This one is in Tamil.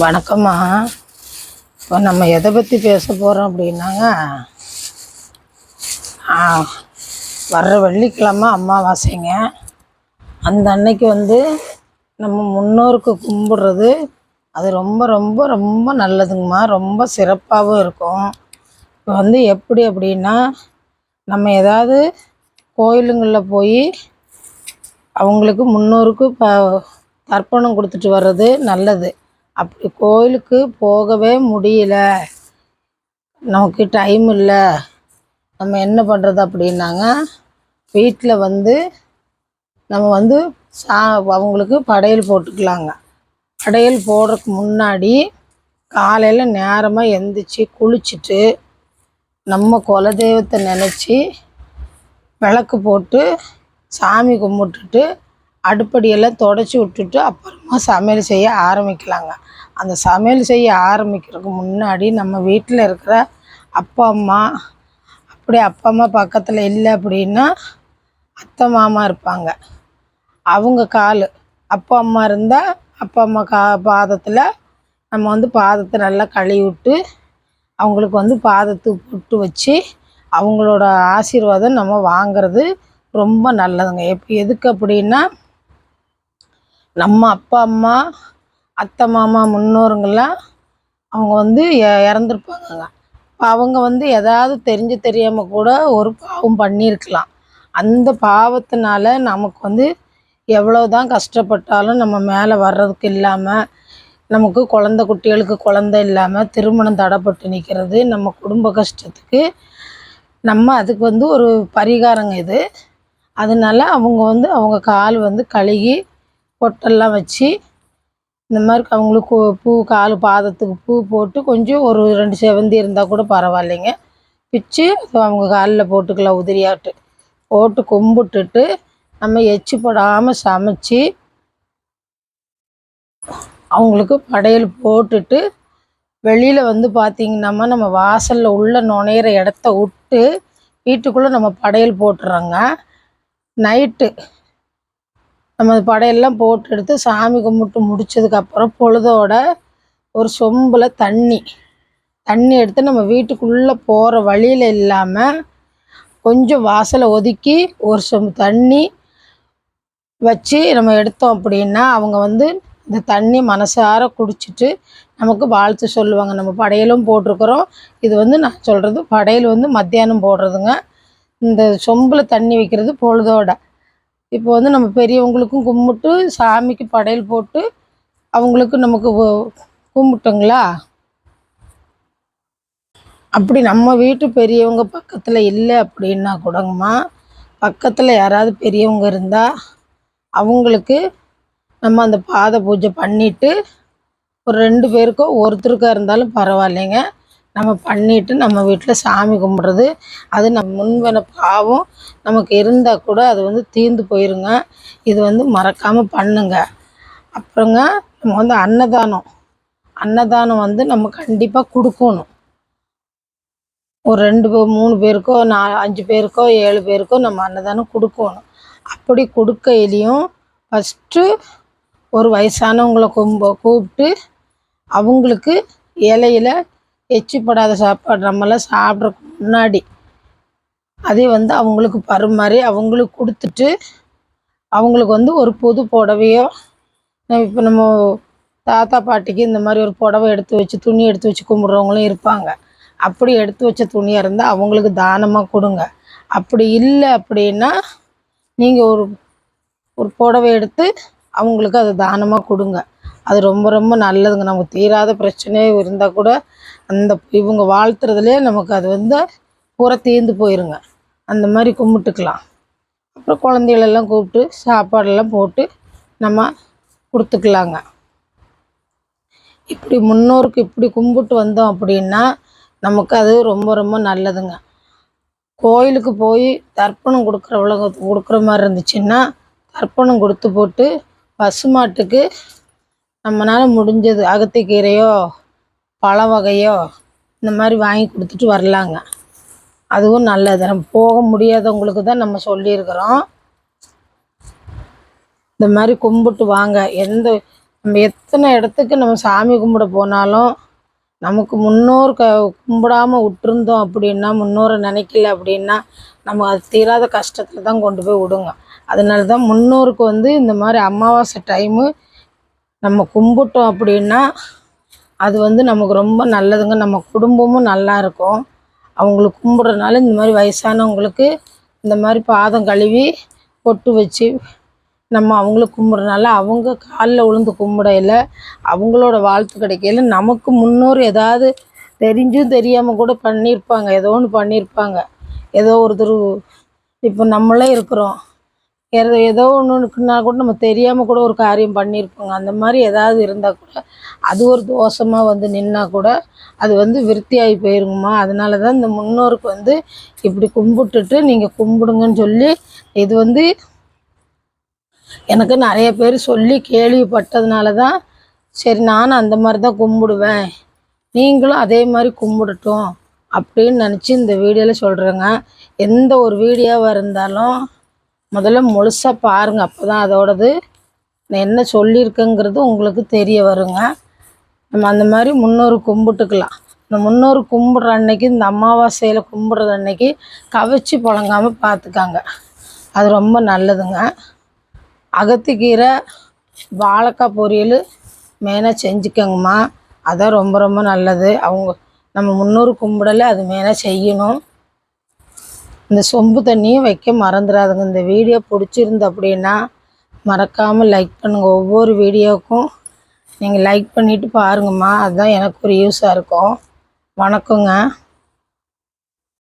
வணக்கம்மா. இப்போ நம்ம எதை பற்றி பேச போகிறோம் அப்படின்னாங்க வர்ற வெள்ளிக்கிழமை அமாவாசைங்க. அந்த அன்னைக்கு வந்து நம்ம முன்னோருக்கு கும்பிடுறது அது ரொம்ப ரொம்ப ரொம்ப நல்லதுங்கம்மா. ரொம்ப சிறப்பாகவும் இருக்கும். இப்போ வந்து எப்படி அப்படின்னா நம்ம ஏதாவது கோயிலுங்களில் போய் அவங்களுக்கு முன்னோருக்கு ப தர்ப்பணம் கொடுத்துட்டு வர்றது நல்லது. அப்படி கோயிலுக்கு போகவே முடியல. நமக்கு டைம் இல்லை. நம்ம என்ன பண்ணுறது அப்படின்னாங்க வீட்டில் வந்து நம்ம வந்து சா அவங்களுக்கு படையல் போட்டுக்கலாங்க. படையல் போடுறதுக்கு முன்னாடி காலையில் நேரமாக எந்திரிச்சு குளிச்சுட்டு நம்ம குலதெய்வத்தை நினச்சி விளக்கு போட்டு சாமி கும்பிட்டுட்டு அடுப்படியெல்லாம் தொடச்சி விட்டுட்டு அப்புறமா சமையல் செய்ய ஆரம்பிக்கலாங்க. அந்த சமையல் செய்ய ஆரம்பிக்கிறதுக்கு முன்னாடி நம்ம வீட்டில் இருக்கிற அப்பா அம்மா அப்படி அப்பா அம்மா பக்கத்தில் இல்லை அப்படின்னா அத்தை மாமா இருப்பாங்க. அவங்க கால். அப்பா அம்மா இருந்தால் அப்பா அம்மா கா பாதத்தில் நம்ம வந்து பாதத்தை நல்லா கழுவி விட்டு அவங்களுக்கு வந்து பாதத்தை போட்டு வச்சு அவங்களோட ஆசீர்வாதம் நம்ம வாங்குறது ரொம்ப நல்லதுங்க. எப்போ எதுக்கு அப்படின்னா நம்ம அப்பா அம்மா அத்தை மாமா முன்னோருங்கெல்லாம் அவங்க வந்து இறந்துருப்பாங்கங்க. இப்போ அவங்க வந்து ஏதாவது தெரிஞ்சு தெரியாமல் கூட ஒரு பாவம் பண்ணியிருக்கலாம் அந்த பாவத்தினால நமக்கு வந்து எவ்வளோ தான் கஷ்டப்பட்டாலும் நம்ம மேலே வர்றதுக்கு இல்லாமல் நமக்கு குழந்த குட்டிகளுக்கு குழந்த இல்லாமல் திருமணம் தடைப்பட்டு நிற்கிறது நம்ம குடும்ப கஷ்டத்துக்கு நம்ம அதுக்கு வந்து ஒரு பரிகாரங்க இது. அதனால அவங்க வந்து அவங்க கால் வந்து கழுகி பொட்டெல்லாம் வச்சு இந்த மாதிரி அவங்களுக்கு பூ கால் பாதத்துக்கு பூ போட்டு கொஞ்சம் ஒரு ரெண்டு செவந்தி இருந்தால் கூட பரவாயில்லைங்க. பிச்சு அவங்க காலில் போட்டுக்கலாம் உதிரியாட்டு. போட்டு கும்பிட்டுட்டு நம்ம எச்சு போடாமல் சமைச்சு அவங்களுக்கு படையல் போட்டுட்டு வெளியில் வந்து பார்த்திங்கன்னா நம்ம வாசலில் உள்ள நுழையிற இடத்த விட்டு வீட்டுக்குள்ளே நம்ம படையல் போட்டுறோங்க. நைட்டு நம்ம அது படையெல்லாம் போட்டு எடுத்து சாமி கும்பிட்டு முடிச்சதுக்கப்புறம் பொழுதோட ஒரு சொம்பில் தண்ணி. தண்ணி எடுத்து நம்ம வீட்டுக்குள்ளே போகிற வழியில் இல்லாமல் கொஞ்சம் வாசலை ஒதுக்கி ஒரு சொம்பு தண்ணி வச்சு நம்ம எடுத்தோம் அப்படின்னா அவங்க வந்து இந்த தண்ணி மனசார குடிச்சிட்டு நமக்கு வாழ்த்து சொல்லுவாங்க. நம்ம படையலும் போட்டிருக்கிறோம். இது வந்து நான் சொல்கிறது படையல் வந்து மத்தியானம் போடுறதுங்க. இந்த சொம்பில் தண்ணி வைக்கிறது பொழுதோட. இப்போ வந்து நம்ம பெரியவங்களுக்கும் கும்பிட்டு சாமிக்கு படையல் போட்டு அவங்களுக்கு நமக்கு கும்பிட்டோங்களா? அப்படி நம்ம வீட்டு பெரியவங்க பக்கத்தில் இல்லை அப்படின்னா கூடங்கம்மா பக்கத்தில் யாராவது பெரியவங்க இருந்தால் அவங்களுக்கு நம்ம அந்த பாத பூஜை பண்ணிவிட்டு ஒரு ரெண்டு பேருக்கோ ஒருத்தருக்கா இருந்தாலும் பரவாயில்லைங்க. நம்ம பண்ணிட்டு நம்ம வீட்டில் சாமி கும்பிட்றது. அது நம்ம முன்வன பாவம். நமக்கு இருந்தால் கூட அது வந்து தீர்ந்து போயிருங்க. இது வந்து மறக்காமல் பண்ணுங்க. அப்புறங்க நம்ம வந்து அன்னதானம். அன்னதானம் வந்து நம்ம கண்டிப்பாக கொடுக்கணும். ஒரு ரெண்டு மூணு பேருக்கோ நா அஞ்சு பேருக்கோ ஏழு பேருக்கோ நம்ம அன்னதானம் கொடுக்கணும். அப்படி கொடுக்கையிலையும் ஃபஸ்ட்டு ஒரு வயசானவங்களை கும்ப கூப்பிட்டு அவங்களுக்கு இலையில எச்சிப்படாத சாப்பாடு. நம்மளாம் சாப்பிட்றதுக்கு முன்னாடி அதே வந்து அவங்களுக்கு பருமாறி அவங்களுக்கு கொடுத்துட்டு அவங்களுக்கு வந்து ஒரு புது புடவையோ இப்போ நம்ம தாத்தா பாட்டிக்கு இந்த மாதிரி ஒரு புடவை எடுத்து வச்சு துணி எடுத்து வச்சு கும்பிட்றவங்களும் இருப்பாங்க. அப்படி எடுத்து வச்ச துணியாக இருந்தால் அவங்களுக்கு தானமாக கொடுங்க. அப்படி இல்லை அப்படின்னா நீங்கள் ஒரு ஒரு புடவை எடுத்து அவங்களுக்கு அதை தானமாக கொடுங்க. அது ரொம்ப ரொம்ப நல்லதுங்க. நமக்கு தீராத பிரச்சனையே இருந்தால் கூட அந்த இவங்க வாழ்த்துறதுலே நமக்கு அது வந்து பூரா தீர்ந்து போயிருங்க. அந்த மாதிரி கும்பிட்டுக்கலாம். அப்புறம் குழந்தைகளெல்லாம் கூப்பிட்டு சாப்பாடெல்லாம் போட்டு நம்ம கொடுத்துக்கலாங்க. இப்படி முன்னோருக்கு இப்படி கும்பிட்டு வந்தோம் அப்படின்னா நமக்கு அது ரொம்ப ரொம்ப நல்லதுங்க. கோயிலுக்கு போய் தர்ப்பணம் கொடுக்குற கொடுக்குறவளவு கொடுக்குற மாதிரி இருந்துச்சுன்னா தர்ப்பணம் கொடுத்து போட்டு பசுமாட்டுக்கு நம்மளால முடிஞ்சது அகத்திக்கீரையோ பழ வகையோ இந்த மாதிரி வாங்கி கொடுத்துட்டு வரலாங்க. அதுவும் நல்லது. நம்ம போக முடியாதவங்களுக்கு தான் நம்ம சொல்லியிருக்கிறோம். இந்த மாதிரி கும்பிட்டு வாங்க. எந்த நம்ம எத்தனை இடத்துக்கு நம்ம சாமி கும்பிட போனாலும் நமக்கு முன்னோர் க கும்பிடாம விட்டுருந்தோம் அப்படின்னா முன்னோரை நினைக்கல அப்படின்னா நம்ம அது தீராத கஷ்டத்தில் தான் கொண்டு போய் விடுங்க. அதனால தான் முன்னோருக்கு வந்து இந்த மாதிரி அமாவாசை டைமு நம்ம கும்பிட்டோம் அப்படின்னா அது வந்து நமக்கு ரொம்ப நல்லதுங்க. நம்ம குடும்பமும் நல்லா இருக்கும். அவங்களுக்கு கும்பிட்றதுனால இந்த மாதிரி வயசானவங்களுக்கு இந்த மாதிரி பாதம் கழுவி பொட்டு வச்சு நம்ம அவங்களுக்கு கும்பிட்றனால அவங்க காலில் விழுந்து கும்பிடையில அவங்களோட வாழ்த்து கிடைக்கல நமக்கு முன்னோர் ஏதாவது தெரிஞ்சும் தெரியாமல் கூட பண்ணியிருப்பாங்க. ஏதோ ஒன்று பண்ணியிருப்பாங்க. ஏதோ ஒருத்தர் இப்போ நம்மளே இருக்கிறோம். ஏதோ ஏதோ ஒன்றுக்குன்னா கூட நம்ம தெரியாமல் கூட ஒரு காரியம் பண்ணியிருப்போங்க அந்த மாதிரி ஏதாவது இருந்தால் கூட அது ஒரு தோஷமாக வந்து நின்னா கூட அது வந்து விருத்தியாகி போயிருங்கம்மா. அதனால தான் இந்த முன்னோருக்கு வந்து இப்படி கும்பிட்டுட்டு நீங்கள் கும்பிடுங்கன்னு சொல்லி இது வந்து எனக்கு நிறைய பேர் சொல்லி கேள்விப்பட்டதுனால தான் சரி நானும் அந்த மாதிரி தான் கும்பிடுவேன். நீங்களும் அதே மாதிரி கும்பிடட்டும் அப்படின்னு நினச்சி இந்த வீடியோவில் சொல்கிறேங்க எந்த ஒரு வீடியோவாக இருந்தாலும் முதல்ல முழுசாக பாருங்கள் அப்போ தான் அதோடது நான் என்ன சொல்லியிருக்கேங்கிறது உங்களுக்கு தெரிய வருங்க. நம்ம அந்த மாதிரி முன்னோர் கும்பிட்டுக்கலாம். இந்த முன்னோர் கும்பிட்ற அன்னைக்கு இந்த அமாவாசையில் கும்பிட்றது அன்னைக்கு கவிச்சி புழங்காமல் பார்த்துக்காங்க அது ரொம்ப நல்லதுங்க. அகத்திக்கீரை வாழைக்காய் பொரியல் மெயினாக செஞ்சுக்கோங்கம்மா. அதான் ரொம்ப ரொம்ப நல்லது. அவங்க நம்ம முன்னோர் கும்பிடல அது மெயினாக செய்யணும். இந்த சொம்பு தண்ணியும் வைக்க மறந்துடாதுங்க. இந்த வீடியோ பிடிச்சிருந்து அப்படின்னா மறக்காமல் லைக் பண்ணுங்கள் ஒவ்வொரு வீடியோவுக்கும் நீங்கள் லைக் பண்ணிவிட்டு பாருங்கம்மா. அதுதான் எனக்கு ஒரு யூஸாக இருக்கும். வணக்கங்க.